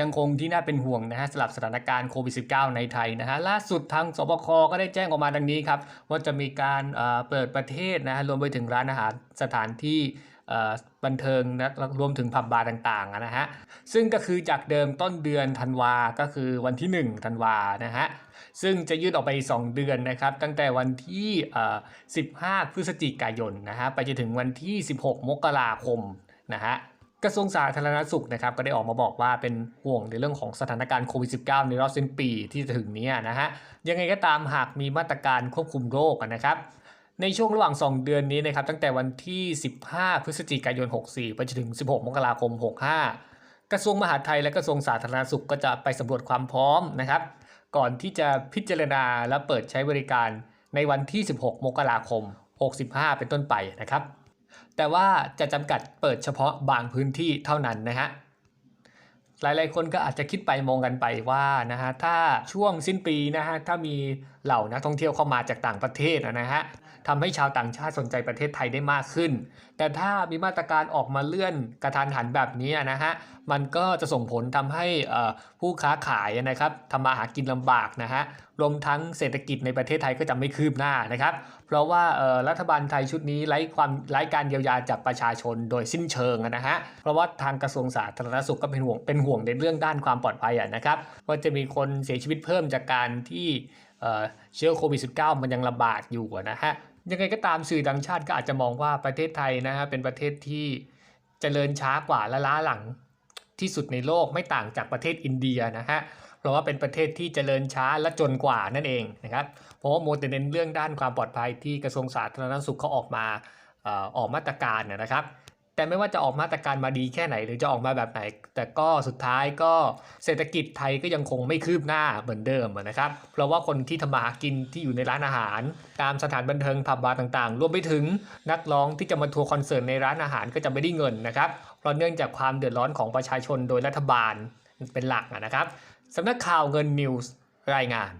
ยังคงที่น่าเป็นห่วงนะฮะสำหรับสถานการณ์โควิด -19 ในไทยนะฮะล่าสุดทางสบคก็ได้แจ้งออกมาดังนี้ครับว่าจะมีการเอ่อเปิดประเทศนะฮะรวมไปถึงร้านอาหารสถานที่เอ่อบันเทิงนะแล้วรวมถึงผับบาร์ต่างๆนะฮะซึ่งก็คือจากเดิมต้นเดือนธันวาก็คือวันที่ 1 ธันวานะฮะซึ่งจะยืดออกไป 2 เดือนนะครับตั้งแต่วันที่เอ่อ15 พฤศจิกายนนะฮะไปจนถึงวันที่ 16 มกราคมนะฮะ กระทรวงสาธารณสุขนะครับก็ได้ออกมาบอกว่าเป็นห่วงในเรื่องของสถานการณ์โควิด -19 ในรอบสิ้นปีที่จะถึงนี้นะฮะยังไงก็ตามหากมีมาตรการควบคุมโรคนะครับ ในช่วงระหว่าง 2 เดือนนี้นะครับตั้งแต่วันที่ 15 พฤศจิกายน 64 ไปจนถึง 16 มกราคม 65 กระทรวงมหาดไทยและกระทรวงสาธารณสุขก็จะไปสำรวจความพร้อมนะครับ ก่อนที่จะพิจารณาและเปิดใช้บริการในวันที่ 16 มกราคม 65 เป็นต้นไปนะครับ แต่ว่าจะจำกัดเปิดเฉพาะบางพื้นที่เท่านั้นนะฮะหลายๆ คนก็อาจจะคิดไปมองกันไปว่านะฮะถ้าช่วงสิ้นปีนะฮะถ้ามีเหล่านักท่องเที่ยวเข้ามาจากต่างประเทศนะฮะทำให้ชาวต่างชาติสนใจประเทศไทยได้มากขึ้น แต่ถ้ามีมาตรการออกมาเลื่อนกระทันหันแบบนี้นะฮะมันก็จะส่งผลทำให้อ่อผู้ค้าขายนะครับทำมาหากินลำบากนะฮะ รวมทั้งเศรษฐกิจในประเทศไทยก็จะไม่คืบหน้านะครับ เพราะว่ารัฐบาลไทยชุดนี้ไร้ความไร้การเยียวยาจากประชาชนโดยสิ้นเชิงนะฮะ เพราะว่าทางกระทรวงสาธารณสุขก็เป็นห่วงเป็นห่วงในเรื่องด้านความปลอดภัยะนะครับว่าจะมีคนเสียชีวิตเพิ่มจากการที่เชื้อโควิด -19 มันยังระบาดอยู่นะฮะ ยังไงก็ตามสื่อต่างชาติก็อาจจะมองว่าประเทศไทยนะฮะเป็นประเทศที่เจริญช้ากว่าและล้าหลังที่สุดในโลกไม่ต่างจากประเทศอินเดียนะฮะ เพราะว่าเป็นประเทศที่เจริญช้าและจนกว่านั่นเองนะครับเพราะว่าโมวแต่เน้นเรื่องด้านความปลอดภัยที่กระทรวงสาธารณสุขเขาออกมาออกมาตรการนะนะครับ แต่ไม่ว่าจะออกมาตรการมาดีแค่ไหน หรือจะออกมาแบบไหน แต่ก็สุดท้ายก็เศรษฐกิจไทยก็ยังคงไม่คืบหน้าเหมือนเดิมนะครับ เพราะว่าคนที่ทำมาหากินที่อยู่ในร้านอาหาร ตามสถานบันเทิงผับบาร์ต่างๆ รวมไปถึงนักร้องที่จะมาทัวร์คอนเสิร์ตในร้านอาหารก็จะไม่ได้เงินนะครับ เพราะเนื่องจากความเดือดร้อนของประชาชนโดยรัฐบาลเป็นหลักนะครับ สำนักข่าวเงินนิวส์รายงาน